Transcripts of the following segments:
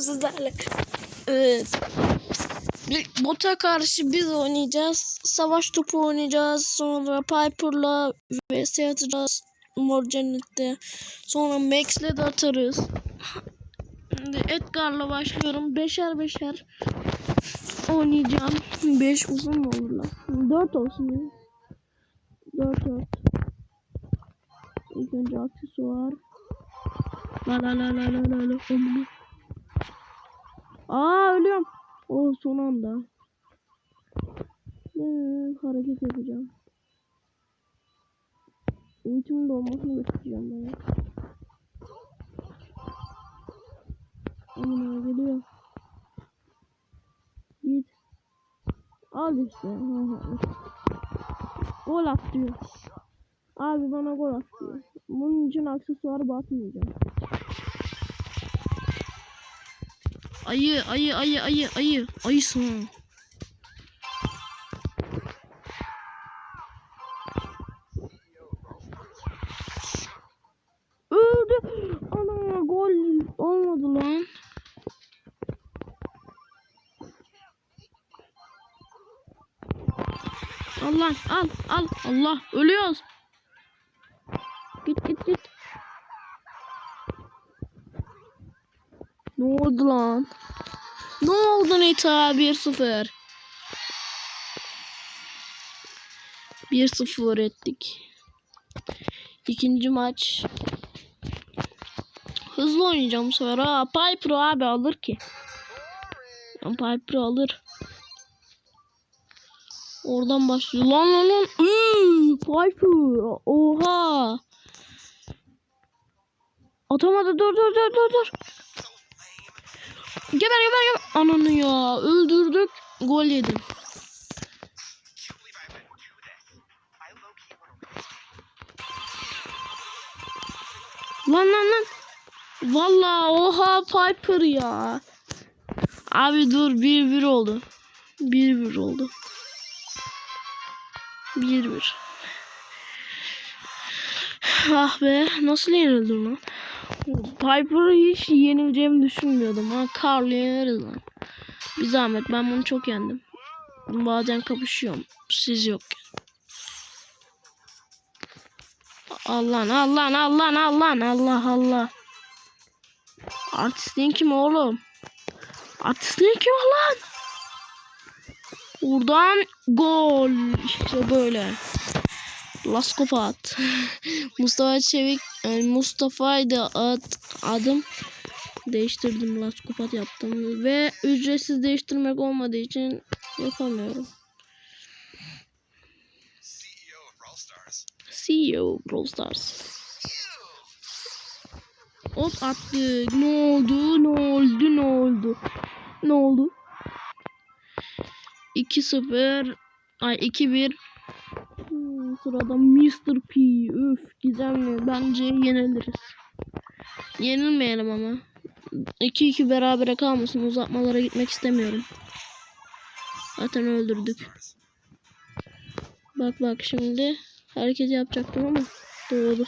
sizlerle. Evet. Bota karşı biz oynayacağız. Savaş topu oynayacağız. Sonra Piper'la vs atacağız. Mor cennette. Sonra Max'le de atarız. Şimdi Edgar'la başlıyorum. Beşer beşer oynayacağım. Beş uzun mu olur lan? Dört olsun ya. Dört dört. İlk önce aksesuar. La la la la la la la. Aa ölüyorum. O son anda. Ee, hareket yapacağım. Ultimin dolmasını bekleyeceğim ben. Aman geliyor. Git. Al işte. Gol at diyor. Abi bana gol at diyor. Bunun için aksesuar basmayacağım. Ayı, ayı, ayı, ayı, ayı. Ayısın. Öldü. Ana gol olmadı lan. Allah al al Allah ölüyoruz. Git git git. Ne oldu lan? Ne oldu Nita 1-0? 1-0 ettik. İkinci maç. Hızlı oynayacağım bu sefer. Ha, Piper abi alır ki. Ya, Piper alır. Oradan başlıyor. Lan lan lan. Piper. Oha. Atamadı. Dur dur dur dur dur. Geber geber geber. Ananı ya. Öldürdük. Gol yedim. Lan lan lan. Vallahi oha Piper ya. Abi dur 1-1 oldu. 1-1 oldu. 1-1. Ah be nasıl yenildim lan? Piper'ı hiç yenileceğimi düşünmüyordum ha. Carl'ı yeneriz lan. Bir zahmet ben bunu çok yendim. Bazen kapışıyorum. Siz yok. Allah Allah Allah Allah Allah Allah. Artistliğin kim oğlum? Artistliğin kim lan? Buradan gol. İşte böyle. Laskopat. Mustafa Çevik yani Mustafa'ydı ad, adım. Değiştirdim Laskopat yaptım. Ve ücretsiz değiştirmek olmadığı için yapamıyorum. CEO Brawl Stars. Hop attık. Ne oldu? Ne oldu? Ne oldu? Ne oldu? 2-0 ay 2-1 Hmm, Sırada Mr. P. Üf gizemli. Bence yeniliriz. Yenilmeyelim ama. 2-2 berabere kalmasın. Uzatmalara gitmek istemiyorum. Zaten öldürdük. Bak bak şimdi hareket yapacaktım ama doğru.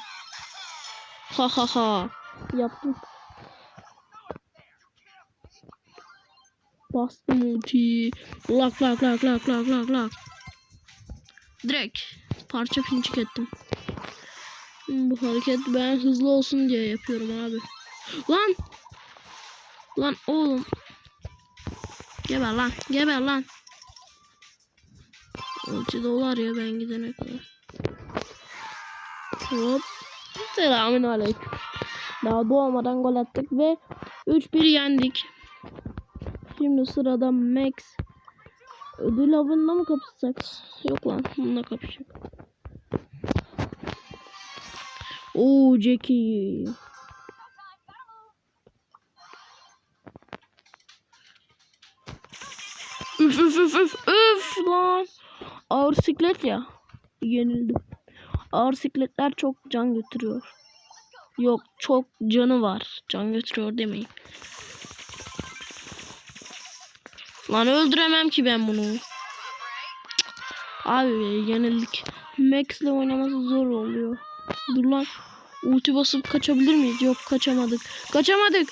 Ha ha ha. Yaptım. Bastım ulti. Lak lak lak lak lak lak lak. Direkt parça pinçik ettim. Hmm, Bu hareket ben hızlı olsun diye yapıyorum abi. Lan! Lan oğlum. Geber lan. Geber lan. Ulti dolar ya ben gidene kadar. Hop. Selamün aleyküm. Daha doğmadan gol attık ve 3-1 yendik. Şimdi sırada Max. Ödül avında mı kapışacak? Yok lan bununla kapışacak. Oo Jackie. Üf üf üf üf üf lan. Ağır siklet ya. Yenildim. Ağır sikletler çok can götürüyor. Yok çok canı var. Can götürüyor demeyin. Lan öldüremem ki ben bunu. Abi yenildik. Max'le oynaması zor oluyor. Dur lan. Ulti basıp kaçabilir miyiz? Yok kaçamadık. Kaçamadık.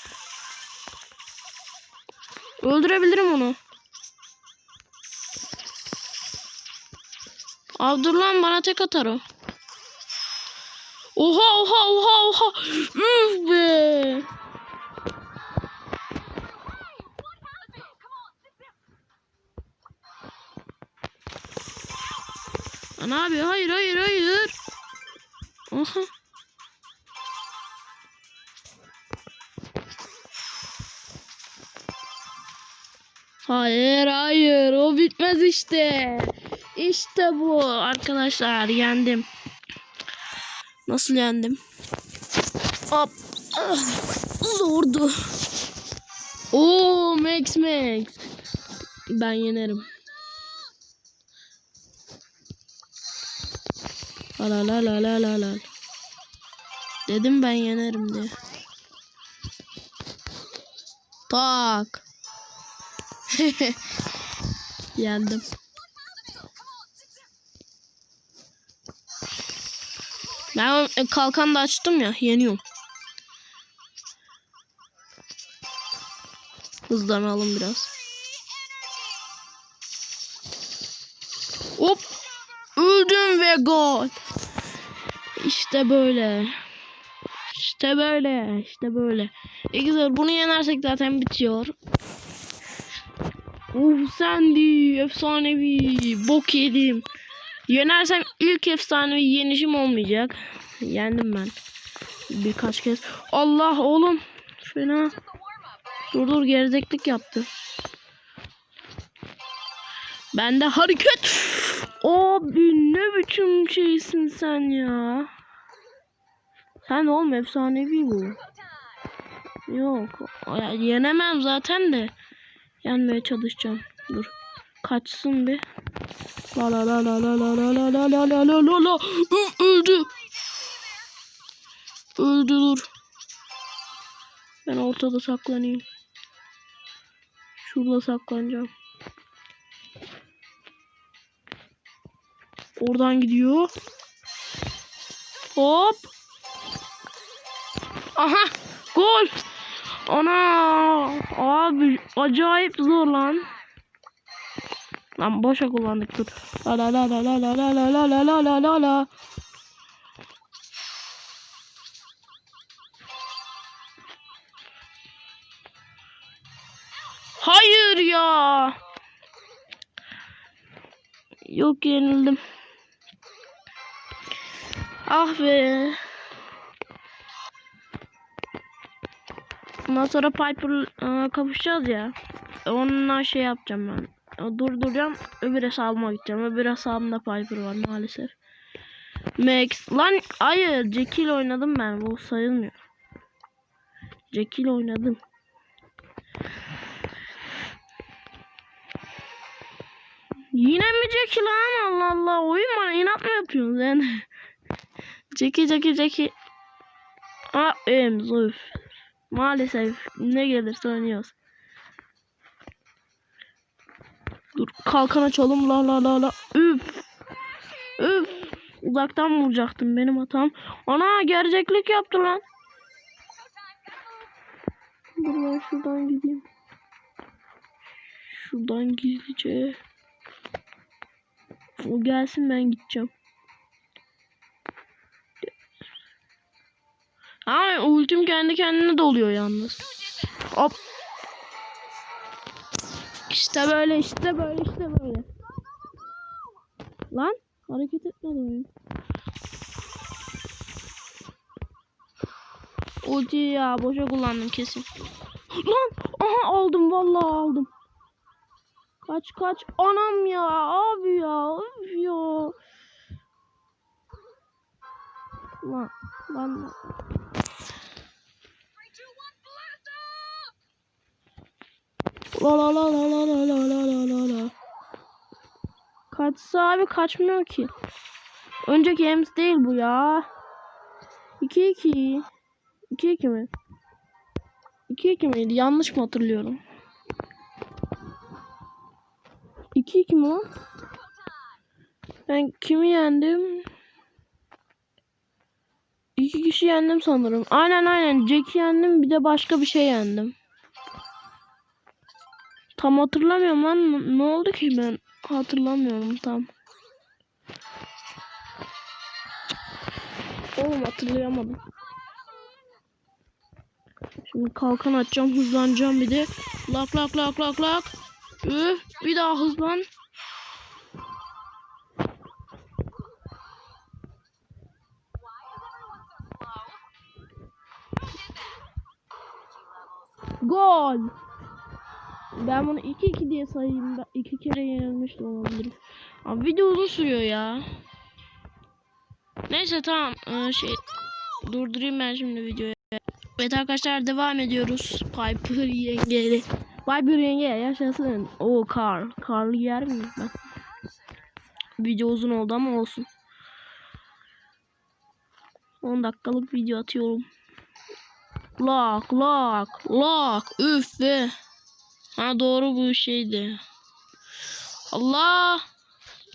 Öldürebilirim onu. Abi dur lan bana tek atar o. Oha oha oha oha. Üf be. Ana abi hayır hayır hayır. Hayır hayır o bitmez işte. İşte bu arkadaşlar yendim. Nasıl yendim? Hop. Zordu. Oo Max Max. Ben yenerim. La la la la la la. Dedim ben yenerim diye. Tak. Yendim. Ben o kalkan da açtım ya. Yeniyorum. Hızlanalım biraz. Hop. Öldüm ve gol. İşte böyle. İşte böyle. İşte böyle. E güzel. Bunu yenersek zaten bitiyor. Uf sendi. Efsanevi. Bok yedim. Yenersem ilk efsanevi yenişim olmayacak. Yendim ben. Birkaç kez. Allah oğlum. Fena. Dur dur gerizeklik yaptı. Ben de hareket. Abi ne biçim şeysin sen ya. Sen oğlum efsanevi bu. Yok. Yenemem zaten de. Yenmeye çalışacağım. Dur. Kaçsın bir. La la la la la la la la la la la la la la. Öldü. Öldü dur. Ben ortada saklanayım. Şurada saklanacağım. Oradan gidiyor. Hop. Aha. Gol. Ana. Abi acayip zor lan. Lan boşa kullandık dur. La la la la la la la la la la la la la. Hayır ya. Yok yenildim. Ah be. Ondan sonra Piper e, kavuşacağız ya. Onunla şey yapacağım ben. E, Durduracağım. Öbür hesabıma gideceğim. Öbür hesabımda Piper var maalesef. Max. Lan hayır. Jekyll oynadım ben. Bu sayılmıyor. Jekyll oynadım. Yine mi Jackie lan? Allah Allah. Oyun bana inat mı yapıyorsun sen? Jackie Jackie Jackie. Aa em zayıf. Maalesef ne gelirse oynuyoruz. Dur kalkan açalım la la la la. Üf. Üf. Uzaktan vuracaktım benim hatam. Ana gerçeklik yaptı lan. Dur ben şuradan gideyim. Şuradan gizlice. O gelsin ben gideceğim. Ama ultim kendi kendine doluyor yalnız. Hop. İşte böyle işte böyle işte böyle. Lan hareket etmedi oyun. Ulti ya boşa kullandım kesin. Lan aha aldım vallahi aldım. Kaç kaç anam ya abi ya öf ya. Lan lan. La la la la la la la la la la. Kaçsa abi kaçmıyor ki. Önceki Ems değil bu ya. 2-2. 2-2 mi? 2-2 miydi? Yanlış mı hatırlıyorum? 2-2 mi o? Ben kimi yendim? İki kişi yendim sanırım. Aynen aynen. Jack'i yendim bir de başka bir şey yendim. Tam hatırlamıyorum lan. Ne oldu ki ben? Hatırlamıyorum tam. Oğlum hatırlayamadım. Şimdi kalkan atacağım, hızlanacağım bir de. Lak lak lak lak lak. Üh, bir daha hızlan. Ben bunu 2-2 diye sayayım. Ben iki kere yenilmiş de olabilirim. Abi video uzun sürüyor ya. Neyse tamam. Ee, şey durdurayım ben şimdi videoyu. Evet arkadaşlar devam ediyoruz. Piper yengeyle. Piper yenge yaşasın. O Carl. Carl yer miyim ben? Video uzun oldu ama olsun. 10 dakikalık video atıyorum. Lak lak lak üf be. Ha doğru bu şeydi. Allah.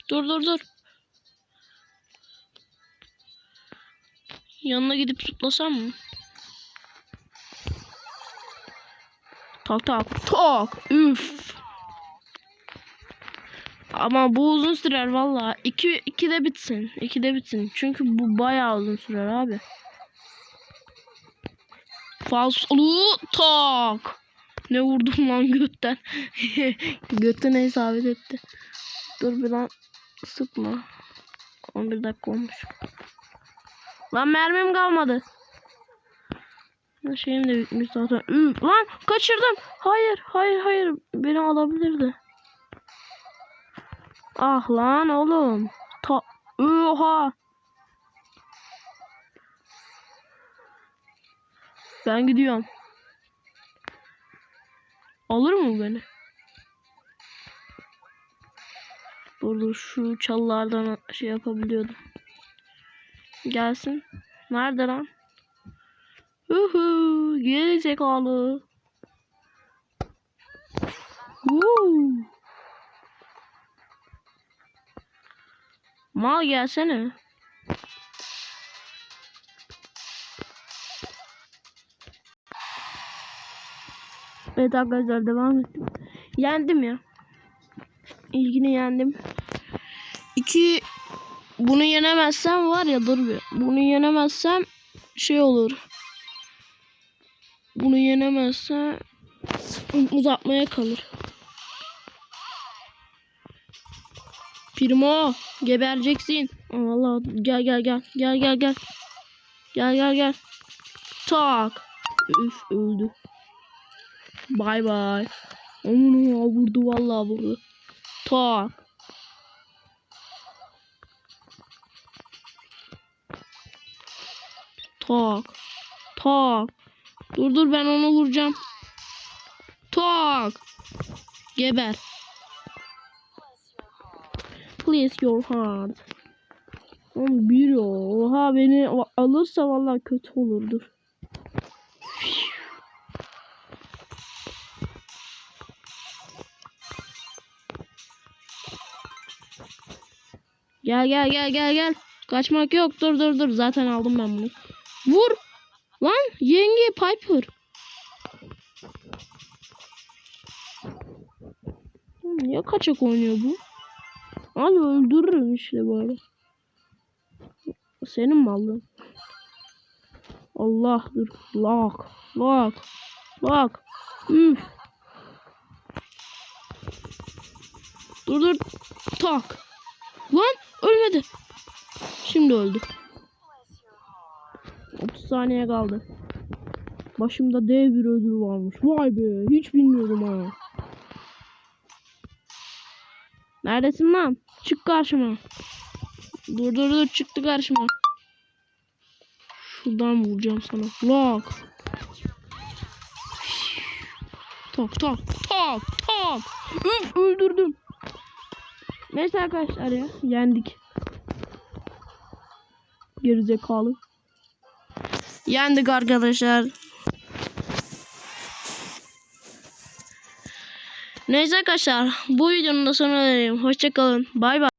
Dur dur dur. Yanına gidip tutlasam mı? Tak tak tak üf. Ama bu uzun sürer valla. İki, iki de bitsin. İki de bitsin. Çünkü bu bayağı uzun sürer abi. Falsolu tak. Ne vurdum lan götten. Götüne isabet etti. Dur bir lan sıkma. 11 dakika olmuş. Lan mermim kalmadı. Şeyim de bitmiş zaten. Üf, lan kaçırdım. Hayır hayır hayır. Beni alabilirdi. Ah lan oğlum. Ta Oha. Ben gidiyorum. Alır mı beni? Burada şu çalılardan şey yapabiliyordum. Gelsin. Nerede lan? Uhu, geri zekalı. Woo. Mal gelsene. Evet arkadaşlar devam ettim. Yendim ya. İlgini yendim. İki bunu yenemezsem var ya dur bir. Bunu yenemezsem şey olur. Bunu yenemezsem uzatmaya kalır. Primo gebereceksin. Allah gel gel gel gel gel gel. Gel gel gel. Tak. Üf öldü. Bay bay. Ya vurdu vallahi vurdu. Tak. Tak. Tak. Dur dur ben onu vuracağım. Tak. Geber. Please your heart. Oğlum bir. Oha beni alırsa vallahi kötü olurdur. Gel gel gel gel gel. Kaçmak yok. Dur dur dur. Zaten aldım ben bunu. Vur. Lan yenge Piper. Niye kaçak oynuyor bu? Abi öldürürüm işte böyle. Senin mallın. Allah dur. Lak. Lak. Lak. Üf. Dur dur. Tak. Lan ölmedi. Şimdi öldü. 30 saniye kaldı. Başımda dev bir ödül varmış. Vay be. Hiç bilmiyordum ha. Neredesin lan? Çık karşıma. Dur dur dur çıktı karşıma. Şuradan vuracağım sana. Lok. Tak tak tak tak. Üf öldürdüm. Neyse arkadaşlar ya yendik. Gerizekalı. Yendik arkadaşlar. Neyse arkadaşlar bu videonun da sonuna gelelim. Hoşçakalın. Bay bay.